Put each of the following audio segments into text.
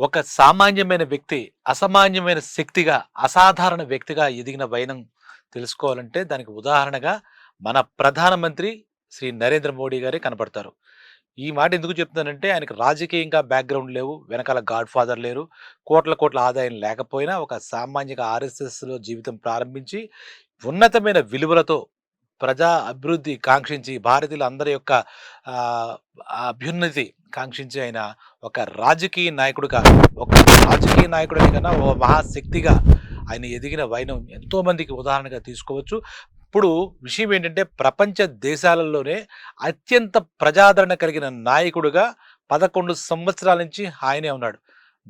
ఒక సామాన్యమైన వ్యక్తి అసామాన్యమైన శక్తిగా అసాధారణ వ్యక్తిగా ఎదిగిన వైనం తెలుసుకోవాలంటే దానికి ఉదాహరణగా మన ప్రధానమంత్రి శ్రీ నరేంద్ర మోడీ గారే కనపడతారు. ఈ మాట ఎందుకు చెప్తున్నానంటే ఆయనకు రాజకీయంగా బ్యాక్గ్రౌండ్ లేవు వెనకాల గాడ్ ఫాదర్ లేరు కోట్ల కోట్ల ఆదాయం లేకపోయినా ఒక సామాన్యంగా ఆర్ఎస్ఎస్లో జీవితం ప్రారంభించి ఉన్నతమైన విలువలతో ప్రజా అభివృద్ధి కాంక్షించి భారతీయుల అందరి యొక్క అభ్యున్నతి కాంక్షించి ఆయన ఒక రాజకీయ నాయకుడిగా ఒక రాజకీయ నాయకుడి కన్నా ఓ మహాశక్తిగా ఆయన ఎదిగిన వైనం ఎంతోమందికి ఉదాహరణగా తీసుకోవచ్చు. ఇప్పుడు విషయం ఏంటంటే ప్రపంచ దేశాలలోనే అత్యంత ప్రజాదరణ కలిగిన నాయకుడుగా పదకొండు సంవత్సరాల నుంచి ఆయనే ఉన్నాడు.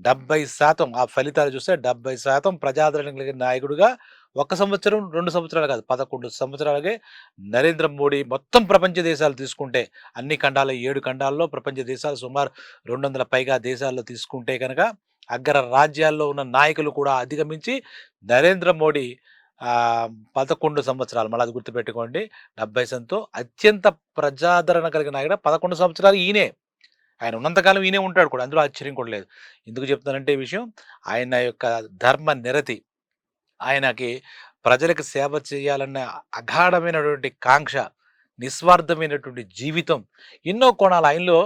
డెబ్బై శాతం ఆ ఫలితాలు చూస్తే డెబ్బై శాతం ప్రజాదరణ కలిగిన నాయకుడుగా ఒక సంవత్సరం రెండు సంవత్సరాలు కాదు పదకొండు సంవత్సరాలకే నరేంద్ర మోడీ మొత్తం ప్రపంచ దేశాలు తీసుకుంటే అన్ని ఖండాల ఏడు ఖండాల్లో ప్రపంచ దేశాలు సుమారు రెండు వందల పైగా దేశాల్లో తీసుకుంటే కనుక అగ్ర రాజ్యాల్లో ఉన్న నాయకులు కూడా అధిగమించి నరేంద్ర మోడీ పదకొండు సంవత్సరాలు మళ్ళీ అది గుర్తుపెట్టుకోండి డెబ్బై సంతో అత్యంత ప్రజాదరణ కలిగిన నాయకుడు పదకొండు సంవత్సరాలు ఈయనే. ఆయన ఉన్నంతకాలం ఈయనే ఉంటాడు కూడా అందులో ఆశ్చర్యం కూడా లేదు. ఎందుకు చెప్తానంటే ఈ విషయం ఆయన యొక్క ధర్మ నిరతి ఆయనకి ప్రజలకు సేవ చేయాలన్న అగాఢమైనటువంటి కాంక్ష నిస్వార్థమైనటువంటి జీవితం ఎన్నో కోణాలు ఆయనలో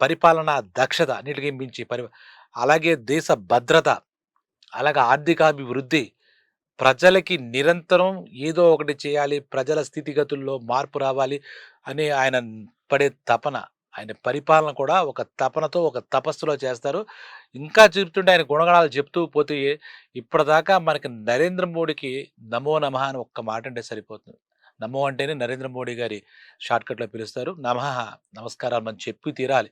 పరిపాలన దక్షత అన్నిటికీ మించి పరి అలాగే దేశ భద్రత అలాగే ఆర్థికాభివృద్ధి ప్రజలకి నిరంతరం ఏదో ఒకటి చేయాలి ప్రజల స్థితిగతుల్లో మార్పు రావాలి అని ఆయన పడే తపన ఆయన పరిపాలన కూడా ఒక తపనతో ఒక తపస్సులో చేస్తారు. ఇంకా చెప్తుంటే ఆయన గుణగణాలు చెప్తూ పోతే ఇప్పటిదాకా మనకి నరేంద్ర మోడీకి నమో నమః అని ఒక్క మాట అంటే సరిపోతుంది. నమో అంటేనే నరేంద్ర మోడీ గారి షార్ట్కట్లో పిలుస్తారు. నమః నమస్కారాలు మనం చెప్పి తీరాలి.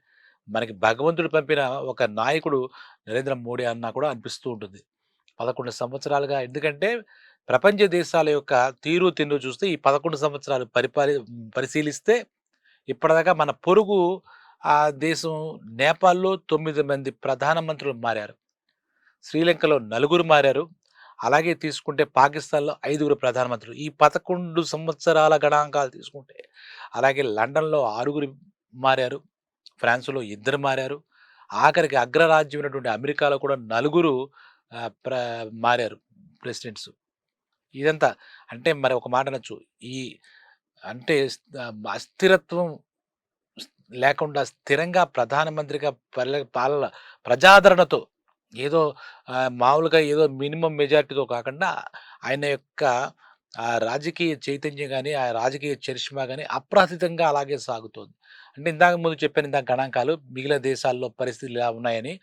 మనకి భగవంతుడు పంపిన ఒక నాయకుడు నరేంద్ర మోడీ అన్నా కూడా అనిపిస్తూ ఉంటుంది. పదకొండు సంవత్సరాలుగా ఎందుకంటే ప్రపంచ దేశాల యొక్క తీరు తిన్ను చూస్తే ఈ పదకొండు సంవత్సరాలు పరిపాలి పరిశీలిస్తే ఇప్పటిదాకా మన పొరుగు ఆ దేశం నేపాల్లో తొమ్మిది మంది ప్రధానమంత్రులు మారారు. శ్రీలంకలో నలుగురు మారారు. అలాగే తీసుకుంటే పాకిస్తాన్లో ఐదుగురు ప్రధానమంత్రులు. ఈ పదకొండు సంవత్సరాల గణాంకాలు తీసుకుంటే అలాగే లండన్లో ఆరుగురు మారారు. ఫ్రాన్స్లో ఇద్దరు మారారు. ఆఖరికి అగ్రరాజ్యమైనటువంటి అమెరికాలో కూడా నలుగురు ప్ర మారారు ప్రెసిడెంట్స్. ఇదంతా అంటే మరి ఒక మాట అనొచ్చు. ఈ అంటే అస్థిరత్వం లేకుండా స్థిరంగా ప్రధానమంత్రిగా పల్లె పాలన ప్రజాదరణతో ఏదో మామూలుగా ఏదో మినిమం మెజారిటీతో కాకుండా ఆయన యొక్క ఆ రాజకీయ చైతన్యం కానీ ఆ రాజకీయ చరిష్మా కానీ అప్రాహితంగా అలాగే సాగుతోంది. అంటే ఇందాక ముందు చెప్పాను ఇందాక గణాంకాలు మిగిలిన దేశాల్లో పరిస్థితులు ఇలా ఉన్నాయని.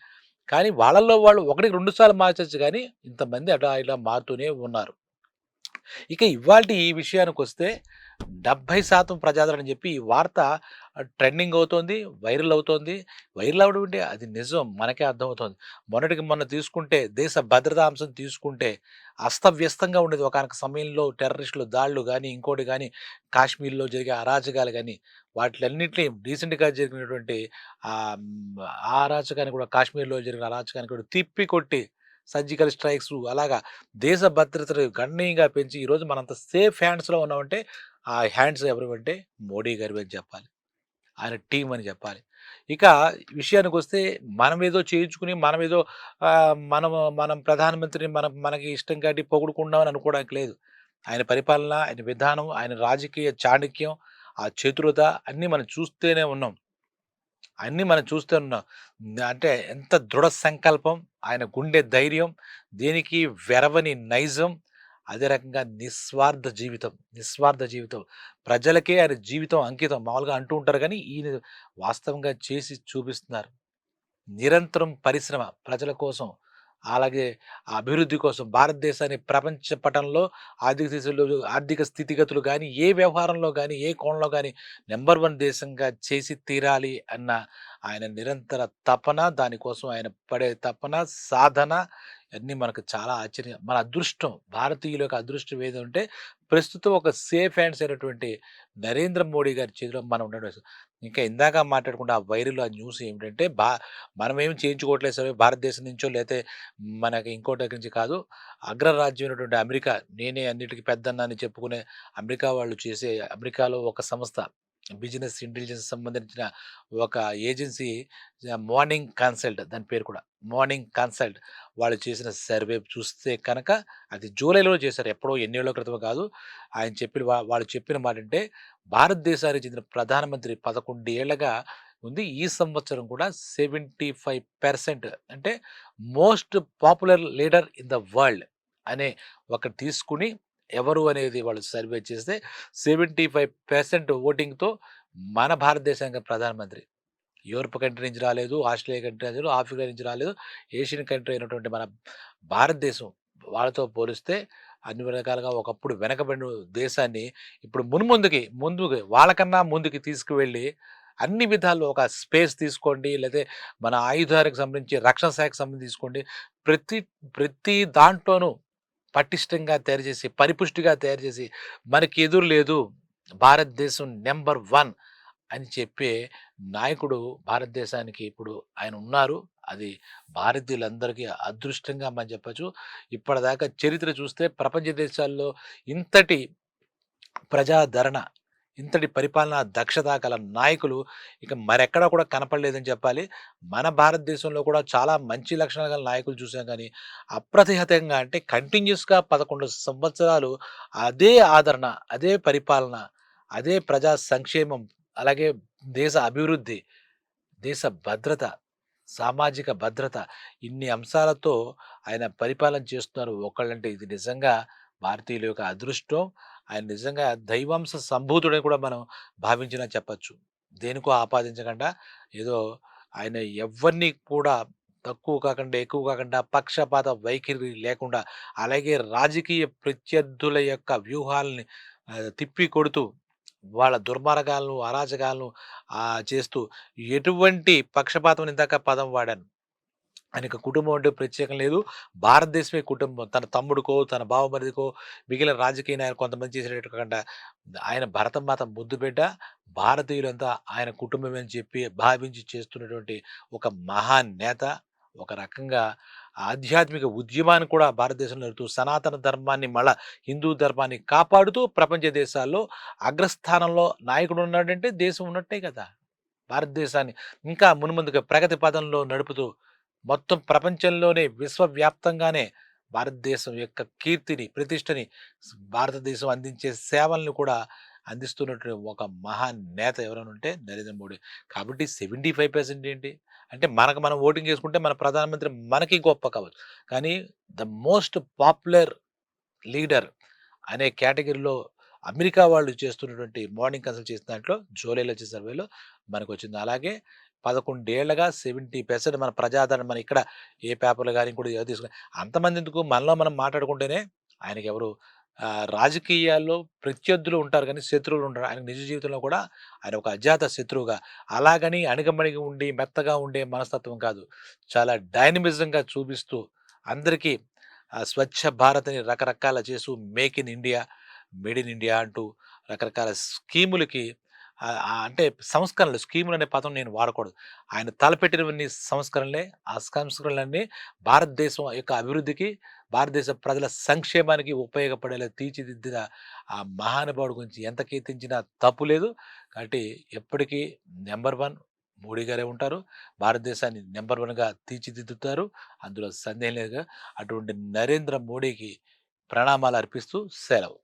కానీ వాళ్ళల్లో వాళ్ళు ఒకటికి రెండు సార్లు మార్చచ్చు కానీ ఇంతమంది అట్లా ఇలా మారుతూనే ఉన్నారు. ఇక ఇవాళ ఈ విషయానికి వస్తే డెబ్భై శాతం ప్రజాదరణ చెప్పి ఈ వార్త ట్రెండింగ్ అవుతోంది వైరల్ అవుతోంది. వైరల్ అవడం అంటే అది నిజం. మనకే అర్థమవుతోంది. మొన్నటికి మొన్న తీసుకుంటే దేశ భద్రతా అంశం తీసుకుంటే అస్తవ్యస్తంగా ఉండేది ఒకనొక సమయంలో టెర్రరిస్టులు దాడులు కానీ ఇంకోటి కానీ కాశ్మీర్లో జరిగే అరాచకాలు కానీ వాటిలన్నింటినీ రీసెంట్గా జరిగినటువంటి ఆ ఆ అరాచకాన్ని కూడా కాశ్మీర్లో జరిగిన అరాచకాన్ని కూడా తిప్పి కొట్టి సర్జికల్ స్ట్రైక్స్ అలాగా దేశ భద్రతను గణనీయంగా పెంచి ఈరోజు మనంత సేఫ్ హ్యాండ్స్లో ఉన్నామంటే ఆ హ్యాండ్స్ ఎవరు అంటే మోడీ గారి అని చెప్పాలి. ఆయన టీం అని చెప్పాలి. ఇక విషయానికి వస్తే మనం ఏదో చేయించుకుని మనం ఏదో మనం మనం ప్రధానమంత్రిని మనం మనకి ఇష్టం కాటి పొగుడుకుందామని అనుకోవడానికి లేదు. ఆయన పరిపాలన ఆయన విధానం ఆయన రాజకీయ చాణక్యం ఆ చతురత అన్నీ మనం చూస్తూనే ఉన్నాం. అన్నీ మనం చూస్తూ ఉన్నాం. అంటే ఎంత దృఢ సంకల్పం ఆయన గుండె ధైర్యం దేనికి వెరవని నైజం అదే రకంగా నిస్వార్థ జీవితం నిస్వార్థ జీవితం. ప్రజలకే ఆయన జీవితం అంకితం. మామూలుగా అంటూ ఉంటారు కానీ ఈయన వాస్తవంగా చేసి చూపిస్తున్నారు. నిరంతరం పరిశ్రమ ప్రజల కోసం అలాగే ఆ అభివృద్ధి కోసం భారతదేశాన్ని ప్రపంచ పటంలో ఆర్థిక స్థితిలో ఆర్థిక స్థితిగతులు కానీ ఏ వ్యవహారంలో కానీ ఏ కోణంలో కానీ నెంబర్ వన్ దేశంగా చేసి తీరాలి అన్న ఆయన నిరంతర తపన దానికోసం ఆయన పడే తపన సాధన అన్నీ మనకు చాలా ఆశ్చర్యం. మన అదృష్టం భారతీయుల యొక్క అదృష్టం ఏదంటే ప్రస్తుతం ఒక సేఫ్ హ్యాండ్స్ అయినటువంటి నరేంద్ర మోడీ గారి చేతిలో మనం ఉండడం ఇంకా ఇందాక మాట్లాడుకుంటే ఆ వైరల్ ఆ న్యూస్ ఏమిటంటే బా మనం ఏం చేయించుకోవట్లేదు సరే భారతదేశం నుంచో లేకపోతే మనకి ఇంకో దగ్గర నుంచి కాదు అగ్రరాజ్యమైనటువంటి అమెరికా నేనే అన్నిటికీ పెద్దన్న అని చెప్పుకునే అమెరికా వాళ్ళు చేసే అమెరికాలో ఒక సంస్థ బిజినెస్ ఇంటెలిజెన్స్ సంబంధించిన ఒక ఏజెన్సీ మార్నింగ్ కన్సల్ట్ దాని పేరు కూడా. మార్నింగ్ కన్సల్ట్ వాళ్ళు చేసిన సర్వే చూస్తే కనుక అది జూలైలో చేశారు. ఎప్పుడో ఎన్నేళ్ళ క్రితం కాదు. ఆయన చెప్పిన వా- వాళ్ళు చెప్పిన మాట అంటే భారతదేశానికి చెందిన ప్రధానమంత్రి పదకొండు ఏళ్ళగా ఉంది. ఈ సంవత్సరం కూడా సెవెంటీ ఫైవ్ పర్సెంట్ అంటే most popular leader in the world అనే ఒకటి తీసుకుని ఎవరు అనేది వాళ్ళు సర్వే చేస్తే సెవెంటీ ఫైవ్ పర్సెంట్ ఓటింగ్తో మన భారతదేశానికి ప్రధానమంత్రి. యూరప్ కంట్రీ నుంచి రాలేదు ఆస్ట్రేలియా కంట్రీ నుంచి రాలేదు, ఆఫ్రికా నుంచి రాలేదు ఏషియన్ కంట్రీ అయినటువంటి మన భారతదేశం వాళ్ళతో పోలిస్తే అన్ని రకాలుగా ఒకప్పుడు వెనకబడిన దేశాన్ని ఇప్పుడు మున్ముందుకి ముందుకి వాళ్ళకన్నా ముందుకి తీసుకువెళ్ళి అన్ని విధాల్లో ఒక స్పేస్ తీసుకోండి లేదా మన ఆయుధాలకు సంబంధించి రక్షణ శాఖకు సంబంధించి తీసుకోండి. ప్రతి ప్రతి దాంట్లోనూ పటిష్టంగా తయారు చేసి పరిపుష్టిగా తయారు చేసి మనకి ఎదురు లేదు భారతదేశం నెంబర్ వన్ అని చెప్పే నాయకుడు భారతదేశానికి ఇప్పుడు ఆయన ఉన్నారు. అది భారతీయులందరికీ అదృష్టంగా మనం చెప్పచ్చు. ఇప్పటిదాకా చరిత్ర చూస్తే ప్రపంచ దేశాల్లో ఇంతటి ప్రజాదరణ ఇంతటి పరిపాలనా దక్షత గల నాయకులు ఇక మరెక్కడా కూడా కనపడలేదని చెప్పాలి. మన భారతదేశంలో కూడా చాలా మంచి లక్షణాలు గల నాయకులు చూసాం కానీ అప్రతిహతంగా అంటే కంటిన్యూస్గా పదకొండు సంవత్సరాలు అదే ఆదరణ అదే పరిపాలన అదే ప్రజా సంక్షేమం అలాగే దేశ అభివృద్ధి దేశ భద్రత సామాజిక భద్రత ఇన్ని అంశాలతో ఆయన పరిపాలన చేస్తున్నారు. ఒకళ్ళంటే ఇది నిజంగా భారతీయుల యొక్క అదృష్టం. ఆయన నిజంగా దైవాంశ సంభూతుడని కూడా మనం భావించినా చెప్పచ్చు. దేనికో ఆపాదించకుండా ఏదో ఆయన ఎవరిని కూడా తక్కువ కాకుండా ఎక్కువ కాకుండా పక్షపాత వైఖరి లేకుండా అలాగే రాజకీయ ప్రత్యర్థుల యొక్క వ్యూహాలని తిప్పి కొడుతూ వాళ్ళ దుర్మార్గాలను అరాచకాలను చేస్తూ ఎటువంటి పక్షపాతం ఇందాక పదం వాడాను. ఆయనకు కుటుంబం అంటే ప్రత్యేకం లేదు. భారతదేశమే కుటుంబం. తన తమ్ముడికో తన బావమరిదికో మిగిలిన రాజకీయ నాయకులు కొంతమంది చేసేటట్టు కాకుండా ఆయన భరతమాత ముద్దు బిడ్డ. భారతీయులంతా ఆయన కుటుంబం అని చెప్పి భావించి చేస్తున్నటువంటి ఒక మహాన్ నేత ఒక రకంగా ఆధ్యాత్మిక ఉద్యమాన్ని కూడా భారతదేశంలో జరుగుతూ సనాతన ధర్మాన్ని మళ్ళా హిందూ ధర్మాన్ని కాపాడుతూ ప్రపంచ దేశాల్లో అగ్రస్థానంలో నాయకుడు ఉన్నాడంటే దేశం ఉన్నట్టే కదా! భారతదేశాన్ని ఇంకా మునుముందుగా ప్రగతి పదంలో నడుపుతూ మొత్తం ప్రపంచంలోనే విశ్వవ్యాప్తంగానే భారతదేశం యొక్క కీర్తిని ప్రతిష్టని భారతదేశం అందించే సేవలను కూడా అందిస్తున్నటువంటి ఒక మహాన్ నేత ఎవరైనా ఉంటే నరేంద్ర మోడీ. కాబట్టి సెవెంటీ ఫైవ్ పర్సెంట్ ఏంటి? అంటే మనకు మనం ఓటింగ్ చేసుకుంటే మన ప్రధానమంత్రి మనకి గొప్ప కావచ్చు. కానీ ద మోస్ట్ పాపులర్ లీడర్ అనే కేటగిరీలో అమెరికా వాళ్ళు చేస్తున్నటువంటి మార్నింగ్ కన్సల్ట్ చేసిన దాంట్లో జూలైలో వచ్చే సర్వేలో మనకు వచ్చింది. అలాగే పదకొండేళ్ళగా సెవెంటీ పర్సెంట్ మన ప్రజాదరణ మన ఇక్కడ ఏ పేపర్లు కానీ కూడా ఏదో తీసుకుని అంతమంది ఎందుకు? మనలో మనం మాట్లాడుకుంటేనే ఆయనకి ఎవరు రాజకీయాల్లో ప్రత్యర్థులు ఉంటారు కానీ శత్రువులు ఉంటారు ఆయన నిజ జీవితంలో కూడా ఆయన ఒక అజాత శత్రువుగా అలాగని అణిగమణిగి ఉండి మెత్తగా ఉండే మనస్తత్వం కాదు. చాలా డైనమిజంగా చూపిస్తూ అందరికీ స్వచ్ఛ భారత్ని రకరకాల చేస్తూ make in India made in India అంటూ రకరకాల స్కీములకి అంటే సంస్కరణలు స్కీములు అనే పదం నేను వాడకూడదు. ఆయన తలపెట్టినవన్నీ సంస్కరణలే. ఆ సంస్కరణలన్నీ భారతదేశం యొక్క అభివృద్ధికి భారతదేశ ప్రజల సంక్షేమానికి ఉపయోగపడేలా తీర్చిదిద్దిన ఆ మహానుభావుడు గురించి ఎంత కీర్తించినా తప్పు లేదు. కాబట్టి ఎప్పటికీ నెంబర్ వన్ మోడీ గారే ఉంటారు. భారతదేశాన్ని నెంబర్ వన్గా తీర్చిదిద్దుతారు. అందులో సందేహం లేదుగా అటువంటి నరేంద్ర మోడీకి ప్రణామాలు అర్పిస్తూ సెలవు.